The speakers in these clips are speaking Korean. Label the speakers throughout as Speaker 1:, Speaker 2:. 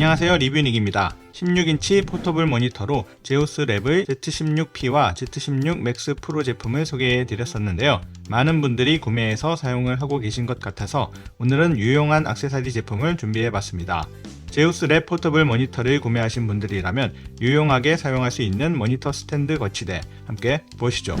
Speaker 1: 안녕하세요 리뷰닉입니다. 16인치 포터블 모니터로 제우스 랩의 Z16P와 Z16 맥스 프로 제품을 소개해 드렸었는데요. 많은 분들이 구매해서 사용을 하고 계신 것 같아서 오늘은 유용한 액세서리 제품을 준비해 봤습니다. 제우스 랩 포터블 모니터를 구매하신 분들이라면 유용하게 사용할 수 있는 모니터 스탠드 거치대 함께 보시죠.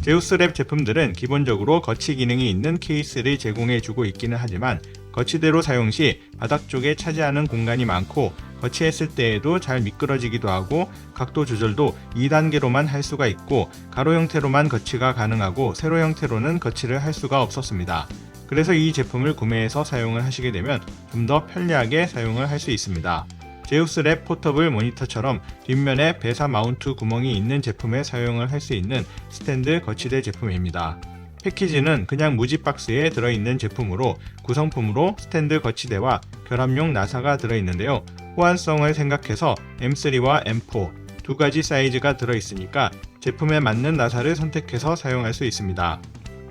Speaker 1: 제우스 랩 제품들은 기본적으로 거치 기능이 있는 케이스를 제공해 주고 있기는 하지만 거치대로 사용 시 바닥 쪽에 차지하는 공간이 많고 거치했을 때에도 잘 미끄러지기도 하고 각도 조절도 2단계로만 할 수가 있고 가로 형태로만 거치가 가능하고 세로 형태로는 거치를 할 수가 없었습니다. 그래서 이 제품을 구매해서 사용을 하시게 되면 좀 더 편리하게 사용을 할 수 있습니다. 제우스 랩 포터블 모니터처럼 뒷면에 배사 마운트 구멍이 있는 제품에 사용을 할 수 있는 스탠드 거치대 제품입니다. 패키지는 그냥 무지 박스에 들어있는 제품으로 구성품으로 스탠드 거치대와 결합용 나사가 들어있는데요. 호환성을 생각해서 M3와 M4 두 가지 사이즈가 들어있으니까 제품에 맞는 나사를 선택해서 사용할 수 있습니다.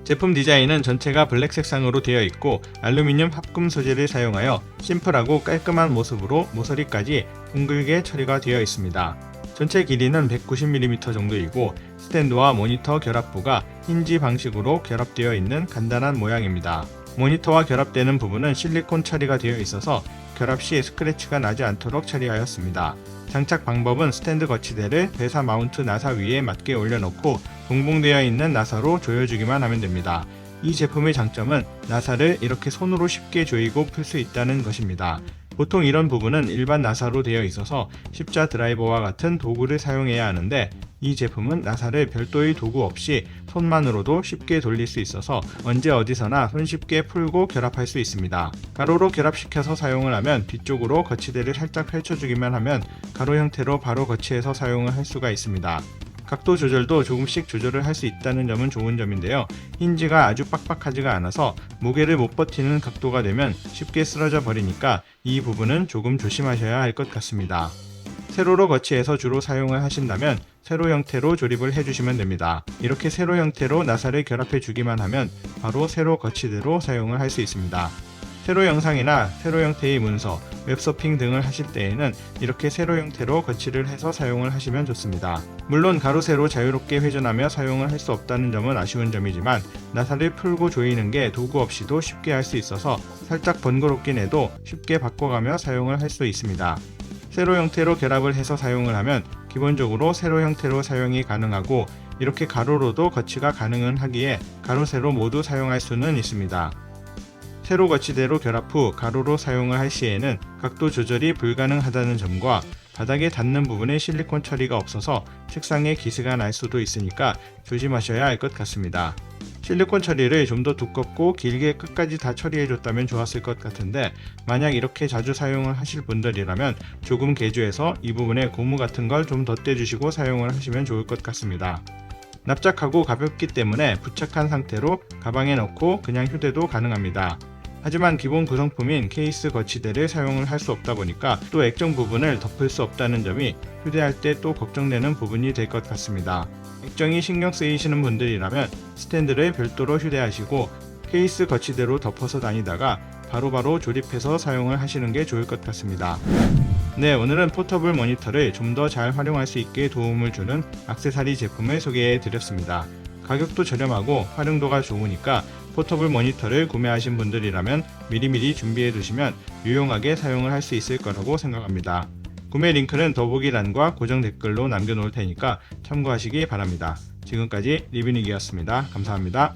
Speaker 1: 제품 디자인은 전체가 블랙 색상으로 되어 있고 알루미늄 합금 소재를 사용하여 심플하고 깔끔한 모습으로 모서리까지 둥글게 처리가 되어 있습니다. 전체 길이는 190mm 정도이고 스탠드와 모니터 결합부가 힌지 방식으로 결합되어 있는 간단한 모양입니다. 모니터와 결합되는 부분은 실리콘 처리가 되어 있어서 결합 시 스크래치가 나지 않도록 처리하였습니다. 장착 방법은 스탠드 거치대를 배사 마운트 나사 위에 맞게 올려놓고 동봉되어 있는 나사로 조여주기만 하면 됩니다. 이 제품의 장점은 나사를 이렇게 손으로 쉽게 조이고 풀 수 있다는 것입니다. 보통 이런 부분은 일반 나사로 되어 있어서 십자 드라이버와 같은 도구를 사용해야 하는데 이 제품은 나사를 별도의 도구 없이 손만으로도 쉽게 돌릴 수 있어서 언제 어디서나 손쉽게 풀고 결합할 수 있습니다. 가로로 결합시켜서 사용을 하면 뒤쪽으로 거치대를 살짝 펼쳐주기만 하면 가로 형태로 바로 거치해서 사용을 할 수가 있습니다. 각도 조절도 조금씩 조절을 할 수 있다는 점은 좋은 점인데요. 힌지가 아주 빡빡하지가 않아서 무게를 못 버티는 각도가 되면 쉽게 쓰러져 버리니까 이 부분은 조금 조심하셔야 할 것 같습니다. 세로로 거치해서 주로 사용을 하신다면 세로 형태로 조립을 해주시면 됩니다. 이렇게 세로 형태로 나사를 결합해 주기만 하면 바로 세로 거치대로 사용을 할 수 있습니다. 세로 영상이나 세로 형태의 문서, 웹서핑 등을 하실 때에는 이렇게 세로 형태로 거치를 해서 사용을 하시면 좋습니다. 물론 가로 세로 자유롭게 회전하며 사용을 할 수 없다는 점은 아쉬운 점이지만 나사를 풀고 조이는 게 도구 없이도 쉽게 할 수 있어서 살짝 번거롭긴 해도 쉽게 바꿔가며 사용을 할 수 있습니다. 세로 형태로 결합을 해서 사용을 하면 기본적으로 세로 형태로 사용이 가능하고 이렇게 가로로도 거치가 가능은 하기에 가로 세로 모두 사용할 수는 있습니다. 세로 거치대로 결합 후 가로로 사용을 할 시에는 각도 조절이 불가능하다는 점과 바닥에 닿는 부분에 실리콘 처리가 없어서 책상에 기스가 날 수도 있으니까 조심하셔야 할 것 같습니다. 실리콘 처리를 좀 더 두껍고 길게 끝까지 다 처리해줬다면 좋았을 것 같은데 만약 이렇게 자주 사용을 하실 분들이라면 조금 개조해서 이 부분에 고무 같은 걸 좀 덧대주시고 사용을 하시면 좋을 것 같습니다. 납작하고 가볍기 때문에 부착한 상태로 가방에 넣고 그냥 휴대도 가능합니다. 하지만 기본 구성품인 케이스 거치대를 사용을 할 수 없다 보니까 또 액정 부분을 덮을 수 없다는 점이 휴대할 때 또 걱정되는 부분이 될 것 같습니다. 액정이 신경 쓰이시는 분들이라면 스탠드를 별도로 휴대하시고 케이스 거치대로 덮어서 다니다가 바로바로 조립해서 사용을 하시는 게 좋을 것 같습니다. 네, 오늘은 포터블 모니터를 좀 더 잘 활용할 수 있게 도움을 주는 액세서리 제품을 소개해 드렸습니다. 가격도 저렴하고 활용도가 좋으니까 포터블 모니터를 구매하신 분들이라면 미리미리 준비해 두시면 유용하게 사용을 할 수 있을 거라고 생각합니다. 구매 링크는 더보기란과 고정 댓글로 남겨놓을 테니까 참고하시기 바랍니다. 지금까지 리뷰닉이었습니다. 감사합니다.